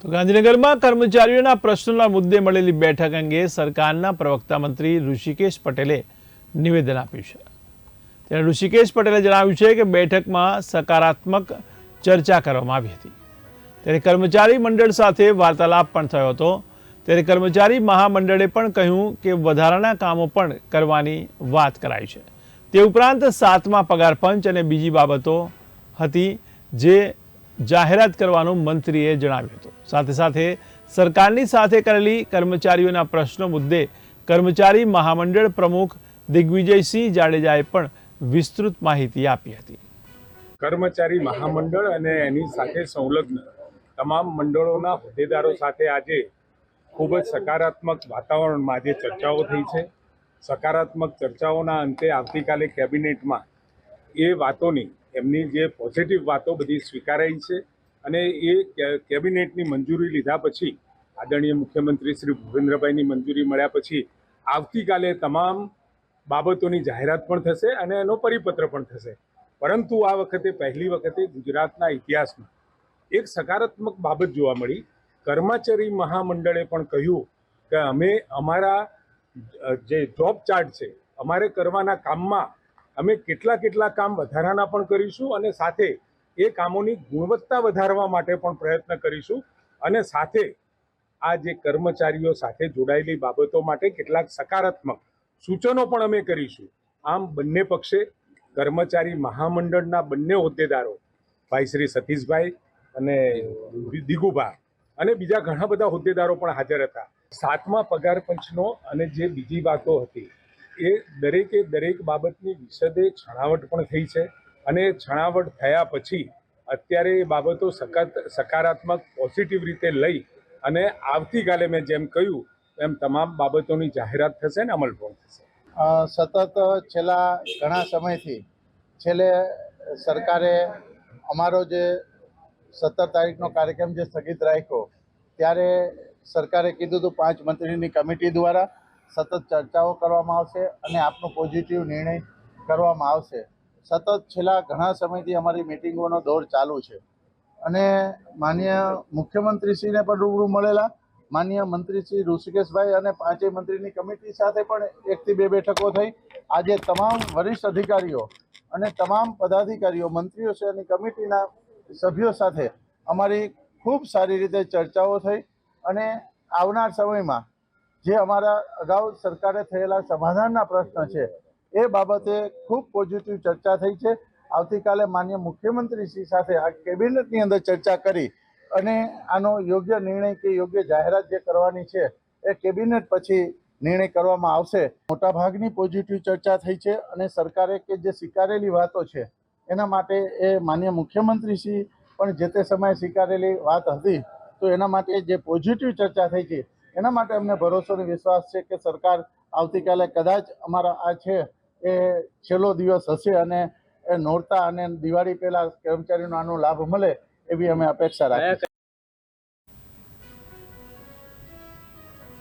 તો ગાંધીનગરમાં કર્મચારીઓના પ્રશ્નોના મુદ્દે મળેલી બેઠક અંગે સરકારના પ્રવક્તા મંત્રી ઋષિકેશ પટેલે નિવેદન આપ્યું છે. ત્યારે ઋષિકેશ પટેલે જણાવ્યું છે કે બેઠકમાં સકારાત્મક ચર્ચા કરવામાં આવી હતી. ત્યારે કર્મચારી મંડળ સાથે વાર્તાલાપ પણ થયો હતો. ત્યારે કર્મચારી મહામંડળે પણ કહ્યું કે વધારાના કામો પણ કરવાની વાત કરાઈ છે. તે ઉપરાંત સાતમા પગાર પંચ અને બીજી બાબતો હતી જે જાહેરાત કરવાનું મંત્રીએ જણાવ્યું હતું. સાથે સાથે સરકારની સાથે કરેલી કર્મચારીઓના પ્રશ્નો મુદ્દે કર્મચારી મહામંડળ પ્રમુખ દિગ્વિજયસિંહ જાડેજાએ પણ વિસ્તૃત માહિતી આપી હતી. કર્મચારી મહામંડળ અને એની સાથે સંલગ્ન તમામ મંડળોના હોદ્દેદારો સાથે આજે ખૂબ જ સકારાત્મક વાતાવરણમાં આજે ચર્ચાઓ થઈ છે. સકારાત્મક ચર્ચાઓના અંતે આવતીકાલે કેબિનેટમાં એ વાતોની એમની જે પોઝિટિવ વાતો બધી સ્વીકારાઈ છે. અને એ કેબિનેટની મંજૂરી લીધા પછી, આદરણીય મુખ્યમંત્રી શ્રી ભૂપેન્દ્રભાઈની મંજૂરી મળ્યા પછી, આવતીકાલે તમામ બાબતોની જાહેરાત પણ થશે અને એનો પરિપત્ર પણ થશે. પરંતુ આ વખતે, પહેલી વખતે ગુજરાતના ઇતિહાસમાં એક સકારાત્મક બાબત જોવા મળી. કર્મચારી મહામંડળે પણ કહ્યું કે અમે અમારા જે જોબ ચાર્ટ છે, અમારે કરવાના કામમાં અમે કેટલા કેટલા કામ વધારાના પણ કરીશું અને સાથે એ કામોની ગુણવત્તા વધારવા માટે પણ પ્રયત્ન કરીશું. અને સાથે આ જે કર્મચારીઓ સાથે જોડાયેલી બાબતો માટે કેટલાક સકારાત્મક સૂચનો પણ અમે કરીશું. આમ બંને પક્ષે કર્મચારી મહામંડળના બંને હોદ્દેદારો, ભાઈ શ્રી સતીશભાઈ અને દિગુભા અને બીજા ઘણા બધા હોદ્દેદારો પણ હાજર હતા. સાતમા પગાર પંચનો અને જે બીજી વાતો હતી એ દરેકે દરેક બાબતની વિશદે છણાવટ પણ થઈ છે અને છણાવટ થયા પછી અત્યારે એ બાબતો સકારાત્મક પોઝિટિવ રીતે લઈ અને આવતીકાલે મેં જેમ કહ્યું એમ તમામ બાબતોની જાહેરાત થશે ને અમલ પણ થશે સતત છેલ્લા ઘણા સમયથી છેલ્લે સરકારે અમારો જે સત્તર તારીખનો કાર્યક્રમ જે સ્થગિત રાખ્યો, ત્યારે સરકારે કીધું હતું પાંચ મંત્રીની કમિટી દ્વારા સતત ચર્ચાઓ કરવામાં આવશે અને આપનો પોઝિટિવ નિર્ણય કરવામાં આવશે. સતત છેલ્લા ઘણા સમયથી અમારી મિટિંગોનો દોર ચાલુ છે. અને માન્ય મુખ્યમંત્રીશ્રીને પણ રૂબરૂ મળેલા, માન્ય મંત્રી શ્રી ઋષિકેશભાઈ અને પાંચેય મંત્રીની કમિટી સાથે પણ એકથી બે બેઠકો થઈ. આજે તમામ વરિષ્ઠ અધિકારીઓ અને તમામ પદાધિકારીઓ, મંત્રીઓ છે અને કમિટીના સભ્યો સાથે અમારી ખૂબ સારી રીતે ચર્ચાઓ થઈ અને આવનાર સમયમાં જે અમારા અગાઉ સરકારે થયેલા સમાધાનના પ્રશ્ન છે, એ બાબતે ખૂબ પોઝિટિવ ચર્ચા થઈ છે. આવતીકાલે માન્ય મુખ્યમંત્રીશ્રી સાથે આ કેબિનેટની અંદર ચર્ચા કરી અને આનો યોગ્ય નિર્ણય કે યોગ્ય જાહેરાત જે કરવાની છે, એ કેબિનેટ પછી નિર્ણય કરવામાં આવશે. મોટાભાગની પોઝિટિવ ચર્ચા થઈ છે અને સરકારે કે જે સ્વીકારેલી વાતો છે, એના માટે એ માન્ય મુખ્યમંત્રીશ્રી પણ જે તે સમયે સ્વીકારેલી વાત હતી, તો એના માટે જે પોઝિટિવ ચર્ચા થઈ છે એના માટે અમને ભરોસો અને વિશ્વાસ છે કે સરકાર આવતીકાલે કદાચ અમારા આ છે, એ છેલ્લો દિવસ હશે અને એ નોરતા અને દિવાળી પહેલા કર્મચારીનો આનો લાભ મળે એવી અમે અપેક્ષા રાખીએ